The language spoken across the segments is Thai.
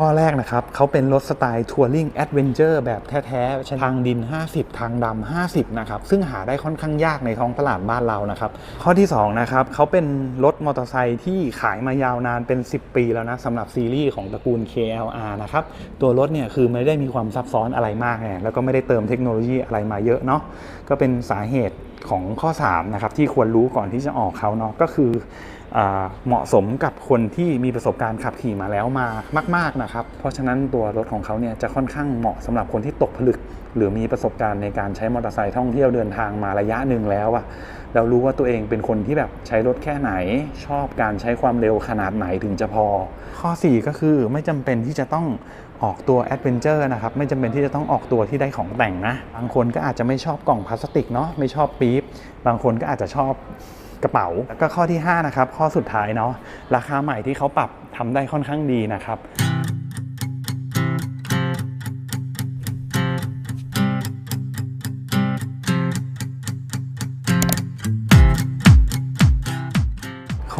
ข้อแรกนะครับเขาเป็นรถสไตล์ทัวริงแอดเวนเจอร์แบบแท้ๆ ทางดิน 50 ทางดำ 50 นะครับ ซึ่งหาได้ค่อนข้างยากในท้องตลาดบ้านเรานะครับ ข้อที่ 2 นะครับเขาเป็นรถมอเตอร์ไซค์ที่ขายมายาวนานเป็น 10 ปีแล้วนะสำหรับซีรีส์ของตระกูล KLR นะครับ ตัวรถเนี่ยคือไม่ได้มีความซับซ้อนอะไรมากไงแล้วก็ไม่ได้เติมเทคโนโลยีอะไรมาเยอะเนาะก็เป็นสาเหตุของข้อ3นะครับที่ควรรู้ก่อนที่จะออกเขาเนาะก็คืออ่า เหมาะสมกับคนที่มีประสบการณ์ขับขี่มาแล้วมามาก ๆนะครับ เพราะฉะนั้นตัวรถของเขาเนี่ยจะค่อนข้างเหมาะสำหรับคนที่ตกผลึก หรือมีประสบการณ์ในการใช้มอเตอร์ไซค์ท่องเที่ยวเดินทางมาระยะหนึ่งแล้วอะเรารู้ว่าตัวเองเป็นคนที่แบบใช้รถแค่ไหน ชอบการใช้ความเร็วขนาดไหนถึงจะพอ ข้อ 4 ก็คือไม่จำเป็นที่จะต้องออกตัวแอดเวนเจอร์นะครับไม่จำเป็นที่จะต้องออกตัวที่ได้ของแต่งนะ บางคนก็อาจจะไม่ชอบกล่องพลาสติกเนาะไม่ชอบปี๊บบางคนก็อาจจะชอบ กระเป๋า แล้วก็ข้อที่ 5 นะครับ ข้อสุดท้ายเนาะราคาใหม่ที่เขาปรับทำได้ค่อนข้างดีนะครับ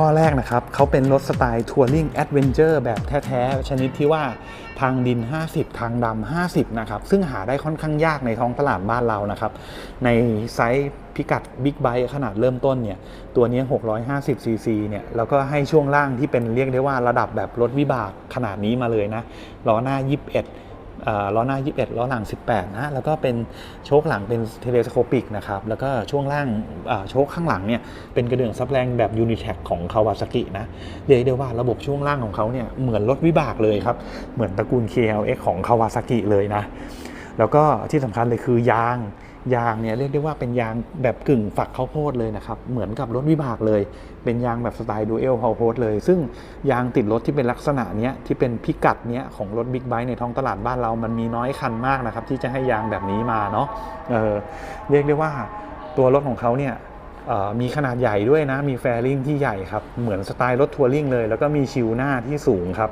ข้อแรกนะครับเขาเป็นรถสไตล์ทัวริงแอดเวนเจอร์แบบแท้ๆ ชนิดที่ว่าทางดิน 50 ทางดำ50 นะครับ ซึ่งหาได้ค่อนข้างยากในท้องตลาดบ้านเรานะครับ ในไซส์ พิกัดบิ๊กไบค์ขนาดเริ่มต้นเนี่ยตัวนี้ 650 ซีซีเนี่ยแล้วก็ให้ช่วงล่างที่เป็นเรียกได้ว่าระดับแบบรถวิบากขนาดนี้มาเลยนะล้อหน้า 21ล้อหน้า 21 ล้อหลัง 18 นะ แล้วก็เป็นโชคหลังเป็นเทเลสโคปิกนะครับ แล้วก็ช่วงล่างโชคข้างหลังเนี่ย เป็นกระเดื่องซับแรงแบบยูนิแท็กของคาวาซากินะ เรียกได้ว่าระบบช่วงล่างของเขาเนี่ย เหมือนรถวิบากเลยครับ เหมือนตระกูล KLX ของคาวาซากิเลยนะ แล้วก็ที่สำคัญเลยคือยาง ยางเนี่ยเรียกได้ว่าเป็นยางแบบกึ่งฝักข้าวโพดเลยนะครับ เหมือนกับรถวิบากเลย เป็นยางแบบสไตล์ดูเอลข้าวโพดเลย ซึ่งยางติดรถที่เป็นลักษณะเนี้ยที่เป็นพิกัดเนี้ยของรถบิ๊กไบค์ในท้องตลาดบ้านเรามันมีน้อยคันมากนะครับ ที่จะให้ยางแบบนี้มาเนาะเออเรียกได้ว่าตัวรถของเขาเนี่ยมีขนาดใหญ่ด้วยนะ มีแฟริงที่ใหญ่ครับ เหมือนสไตล์รถทัวริงเลย แล้วก็มีชิวหน้าที่สูงครับ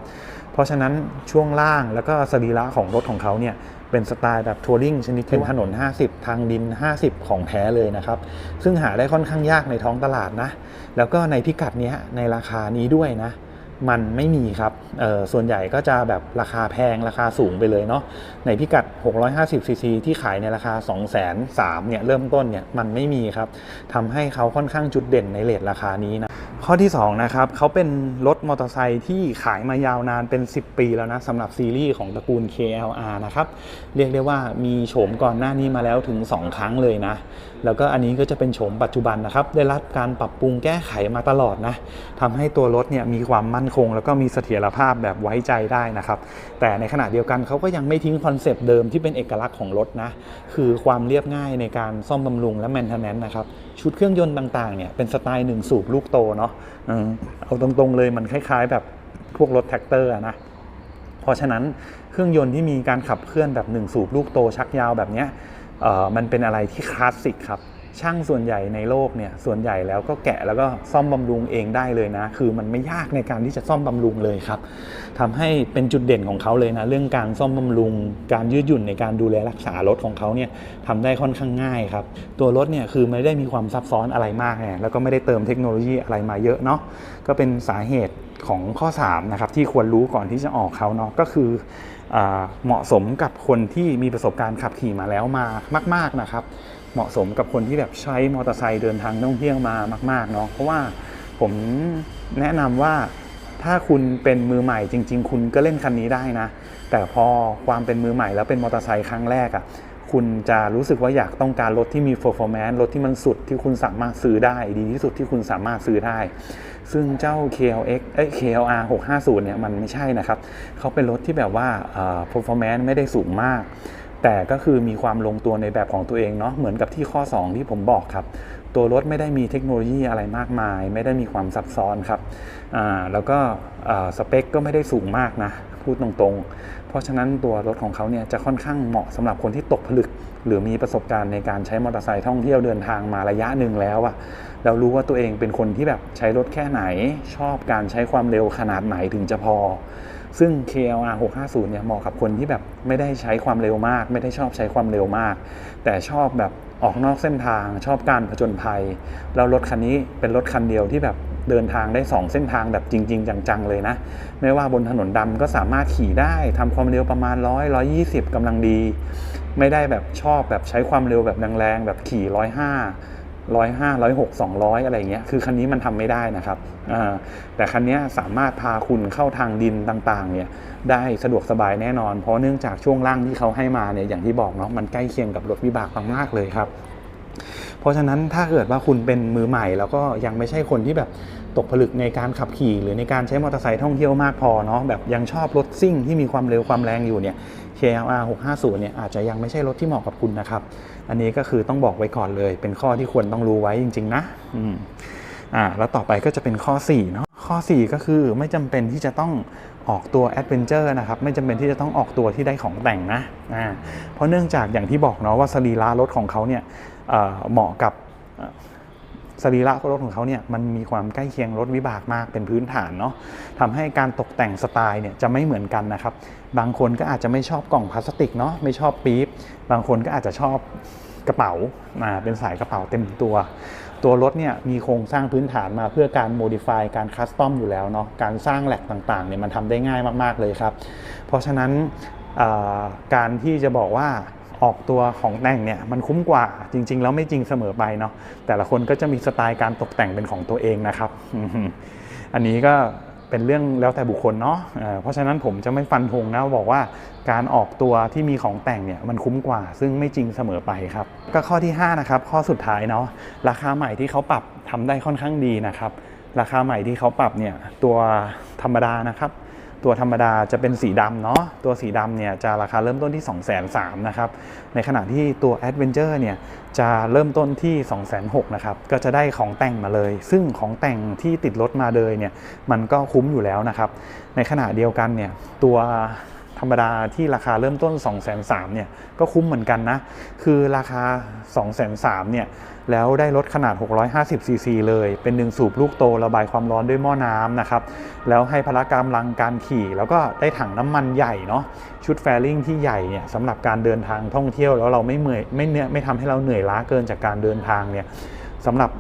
เพราะฉะนั้นช่วงล่างแล้วก็สรีระของรถของเขาเนี่ย เป็นสไตล์แบบทัวริงชนิดเป็นถนน 50 ทางดิน 50 ของแท้เลยนะครับ ซึ่งหาได้ค่อนข้างยากในท้องตลาดนะ แล้วก็ในพิกัดเนี้ยในราคานี้ด้วยนะ มันไม่มีครับเอ่อส่วนใหญ่ก็จะแบบราคาแพงราคาสูงไปเลยเนาะ ในพิกัด 650ซีซีที่ขายในราคา2 3 0 0 0เนี่ยเริ่มต้นเนี่ยมันไม่มีครับทำให้เขาค่อนข้างจุดเด่นในเลทราคานี้นะ ข้อที่2นะครับเขาเป็นรถมอเตอร์ไซค์ที่ขายมายาวนานเป็น 10 ปีแล้วนะสำหรับซีรีส์ของตระกูล KLR นะครับ เรียกได้ว่ามีโฉมก่อนหน้านี้มาแล้วถึง 2 ครั้งเลยนะ แล้วก็อันนี้ก็จะเป็นโฉมปัจจุบันนะครับ ได้รับการปรับปรุงแก้ไขมาตลอดนะทำให้ตัวรถเนี่ยมีความมั่นคง แล้วก็มีเสถียรภาพแบบไว้ใจได้นะครับ แต่ในขณะเดียวกันเขาก็ยังไม่ทิ้งคอนเซปต์เดิมที่เป็นเอกลักษณ์ของรถนะคือความเรียบง่ายในการซ่อมบำรุงและแมนเทนแนนนะครับชุดเครื่องยนต์ต่างๆเนี่ยเป็นสไตล์หนึ่งสูบลูกโตเนาะเอาตรงๆเลยมันคล้าย ๆ แบบพวกรถแท็กเตอร์นะเพราะฉะนั้นเครื่องยนต์ที่มีการขับเคลื่อนแบบหนึ่งสูบลูกโตชักยาวแบบนี้มันเป็นอะไรที่คลาสสิกครับ ช่างส่วนใหญ่ในโลกเนี่ยส่วนใหญ่แล้วก็แกะแล้วก็ซ่อมบำรุงเองได้เลยนะ คือมันไม่ยากในการที่จะซ่อมบำรุงเลยครับทำให้เป็นจุดเด่นของเขาเลยนะ เรื่องการซ่อมบำรุง การยืดหยุ่นในการดูแลรักษารถของเขาเนี่ยทำได้ค่อนข้างง่ายครับ ตัวรถเนี่ยคือไม่ได้มีความซับซ้อนอะไรมากไงแล้วก็ไม่ได้เติมเทคโนโลยีอะไรมาเยอะเนาะก็เป็นสาเหตุของข้อ3นะครับที่ควรรู้ก่อนที่จะออกเขาเนาะก็คือเหมาะสมกับคนที่มีประสบการณ์ขับขี่มาแล้วมามาก ๆนะครับ เหมาะสมกับคนที่แบบใช้มอเตอร์ไซค์เดินทางท่องเที่ยวมามาก ๆเนาะเพราะว่าผมแนะนำว่าถ้าคุณเป็นมือใหม่จริง ๆ คุณก็เล่นคันนี้ได้นะ แต่พอความเป็นมือใหม่แล้วเป็นมอเตอร์ไซค์ครั้งแรกอะ่ะคุณจะรู้สึกว่าอยากต้องการรถที่มี performance รถที่มันสุดที่คุณสามารถซื้อได้ ดีที่สุดที่คุณสามารถซื้อได้ ซึ่งเจ้า KLX เอ้ย KLR 650เนี่ยมันไม่ใช่นะครับ เขาเป็นรถที่แบบว่า performance ไม่ได้สูงมาก แต่ก็คือมีความลงตัวในแบบของตัวเองเนาะเหมือนกับที่ข้อ 2 ที่ผมบอกครับ ตัวรถไม่ได้มีเทคโนโลยีอะไรมากมาย ไม่ได้มีความซับซ้อนครับอ่าแล้วก็สเปคก็ไม่ได้สูงมากนะ พูดตรงๆ เพราะฉะนั้นตัวรถของเขาเนี่ยจะค่อนข้างเหมาะสำหรับคนที่ตกผลึก หรือมีประสบการณ์ในการใช้มอเตอร์ไซค์ท่องเที่ยวเดินทางมาระยะหนึ่งแล้วอะแล้วรู้ว่าตัวเองเป็นคนที่แบบใช้รถแค่ไหนชอบการใช้ความเร็วขนาดไหนถึงจะพอ ซึ่ง KLR 650 เนี่ยเหมาะกับคนที่แบบไม่ได้ใช้ความเร็วมาก ไม่ได้ชอบใช้ความเร็วมาก แต่ชอบแบบออกนอกเส้นทาง ชอบการผจญภัย แล้วรถคันนี้เป็นรถคันเดียวที่แบบเดินทางได้ 2 เส้นทางแบบจริง ๆ จังๆเลยนะ ไม่ว่าบนถนนดำก็สามารถขี่ได้ทำความเร็วประมาณ 100 120กำลังดี ไม่ได้แบบชอบแบบใช้ความเร็วแบบแรงๆแบบขี่ 105 ร้อยห้าร้อยหกสองร้อยอะไรเงี้ยคือคันนี้มันทำไม่ได้นะครับแต่คันนี้สามารถพาคุณเข้าทางดินต่างๆเนี่ยได้สะดวกสบายแน่นอน เพราะเนื่องจากช่วงล่างที่เขาให้มาเนี่ยอย่างที่บอกเนาะมันใกล้เคียงกับรถวิบากมากๆเลยครับ เพราะฉะนั้นถ้าเกิดว่าคุณเป็นมือใหม่ แล้วก็ยังไม่ใช่คนที่แบบตกผลึกในการขับขี่ หรือในการใช้มอเตอร์ไซค์ท่องเที่ยวมากพอเนาะแบบยังชอบรถซิ่งที่มีความเร็วความแรงอยู่เนี่ย KLR 650เนี่ยอาจจะยังไม่ใช่รถที่เหมาะกับคุณนะครับ อันนี้ก็คือต้องบอกไว้ก่อนเลย เป็นข้อที่ควรต้องรู้ไว้จริง ๆ นะอืมอ่าแล้วต่อไปก็จะเป็นข้อ4เนาะข้อ 4 ก็คือไม่จำเป็นที่จะต้องออกตัว Adventure นะครับไม่จำเป็นที่จะต้องออกตัวที่ได้ของแต่งนะอ่าเพราะเนื่องจากอย่างที่บอกเนาะว่าสรีระรถของเขาเนี่ยเหมาะกับ สรีระรถของเขาเนี่ยมันมีความใกล้เคียงรถวิบากมากเป็นพื้นฐานเนาะทำให้การตกแต่งสไตล์เนี่ยจะไม่เหมือนกันนะครับ บางคนก็อาจจะไม่ชอบกล่องพลาสติกเนาะไม่ชอบปี๊บบางคนก็อาจจะชอบกระเป๋าอ่าเป็นสายกระเป๋าเต็มตัว ตัวรถเนี่ยมีโครงสร้างพื้นฐานมาเพื่อการโมดิฟายการคัสตอมอยู่แล้วเนาะการสร้างแหลกต่างๆเนี่ยมันทำได้ง่ายมากๆเลยครับ เพราะฉะนั้นการที่จะบอกว่า ออกตัวของแต่งเนี่ยมันคุ้มกว่าจริง ๆ แล้วไม่จริงเสมอไปเนาะแต่ละคนก็จะมีสไตล์การตกแต่งเป็นของตัวเองนะครับ อันนี้ก็เป็นเรื่องแล้วแต่บุคคลเนาะเเพราะฉะนั้นผมจะไม่ฟันธงนะบอกว่าการออกตัวที่มีของแต่งเนี่ยมันคุ้มกว่า ซึ่งไม่จริงเสมอไปครับ ก็ข้อที่ 5 นะครับ ข้อสุดท้ายเนาะราคาใหม่ที่เขาปรับทำได้ค่อนข้างดีนะครับ ราคาใหม่ที่เขาปรับเนี่ยตัวธรรมดานะครับ ตัวธรรมดาจะเป็นสีดำเนาะตัวสีดำเนี่ยจะราคาเริ่มต้นที่ 2 3 0 0 0นะครับในขณะที่ตัว Adventure เนี่ยจะเริ่มต้นที่ 2 6 0 0 0นะครับก็จะได้ของแต่งมาเลย ซึ่งของแต่งที่ติดรถมาเลยเนี่ยมันก็คุ้มอยู่แล้วนะครับในขณะเดียวกันเนี่ยตัว รรมดาที่ราคาเริ่มต้น 2 3 0 0 0เนี่ยก็คุ้มเหมือนกันนะ คือราคา 2 3 0 0 0เนี่ยแล้วได้รถขนาด 650 ซีซีเลย เป็นหนึ่งสูบลูกโตระบายความร้อนด้วยหม้อน้ำนะครับ แล้วให้พละกำลังการขี่ แล้วก็ได้ถังน้ำมันใหญ่เนาะ ชุดแฟริงที่ใหญ่เนี่ยสำหรับการเดินทางท่องเที่ยว แล้วเราไม่เมื่อยไม่เนื่อยไม่ทำให้เราเหนื่อยล้าเกินจากการเดินทางเนี่ยสำหรับ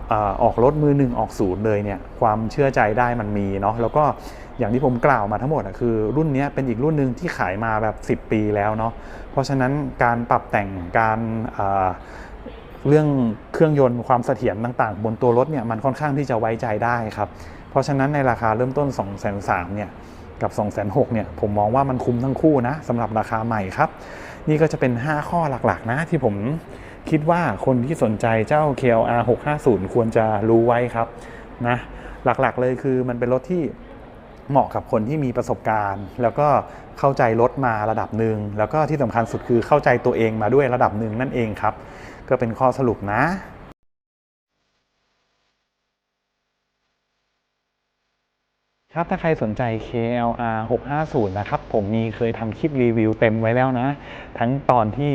ออกรถมือหนึ่งออกศูนย์เลยเนี่ยความเชื่อใจได้มันมีเนาะ แล้วก็ อย่างที่ผมกล่าวมาทั้งหมดคือรุ่นนี้เป็นอีกรุ่นหนึ่งที่ขายมาแบบ 10 ปีแล้วเนาะเพราะฉะนั้นการปรับแต่งการเอ่อเรื่องเครื่องยนต์ความเสถียรต่างๆ บนตัวรถเนี่ยมันค่อนข้างที่จะไว้ใจได้ครับ เพราะฉะนั้นในราคาเริ่มต้น 2 3 0 0 0เนี่ยกับ 2 6 0 0 0เนี่ยผมมองว่ามันคุ้มทั้งคู่นะสำหรับราคาใหม่ครับ นี่ก็จะเป็น 5 ข้อหลักๆนะที่ผมคิดว่าคนที่สนใจเจ้า KLR 650 ควรจะรู้ไว้ครับนะหลักๆเลยคือมันเป็นรถที่ เหมาะกับคนที่มีประสบการณ์ แล้วก็เข้าใจรถมาระดับหนึ่งแล้วก็ที่สำคัญสุดคือเข้าใจตัวเองมาด้วยระดับหนึ่งนั่นเองครับ ก็เป็นข้อสรุปนะ ครับถ้าใครสนใจ KLR 650 นะครับ ผมมีเคยทำคลิปรีวิวเต็มไว้แล้วนะ ทั้งตอนที่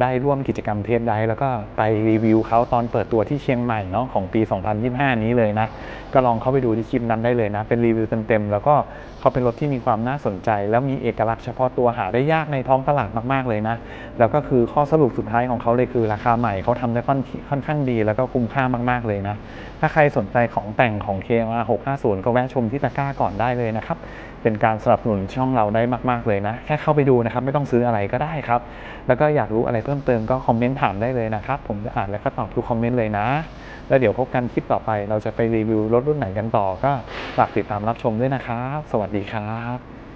ได้ร่วมกิจกรรมเทสไดแล้วก็ไปรีวิวเขาตอนเปิดตัวที่เชียงใหม่เนาะของปี 2025 นี้เลยนะ ก็ลองเข้าไปดูที่คลิปนั้นได้เลยนะ เป็นรีวิวเต็มๆ แล้วก็เขาเป็นรถที่มีความน่าสนใจ แล้วมีเอกลักษณ์เฉพาะตัวหาได้ยากในท้องตลาดมากๆเลยนะ แล้วก็คือข้อสรุปสุดท้ายของเขาเลยคือราคาใหม่เขาทำได้ค่อนค่อนข้างดี แล้วก็คุ้มค่ามากๆเลยนะ ถ้าใครสนใจของแต่งของ KLR 650 ก็แวะชมที่ตะกร้าก่อนได้เลยนะครับ เป็นการสนับสนุนช่องเราได้มากๆเลยนะ แค่เข้าไปดูนะครับ ไม่ต้องซื้ออะไรก็ได้ครับ แล้วก็อยากรู้อะไรเพิ่มเติมก็คอมเมนต์ถามได้เลยนะครับ ผมจะอ่านและก็ตอบทุกคอมเมนต์เลยนะ แล้วเดี๋ยวพบกันคลิปต่อไป เราจะไปรีวิวรถรุ่นไหนกันต่อก็ฝากติดตามรับชมด้วยนะครับ สวัสดีครับ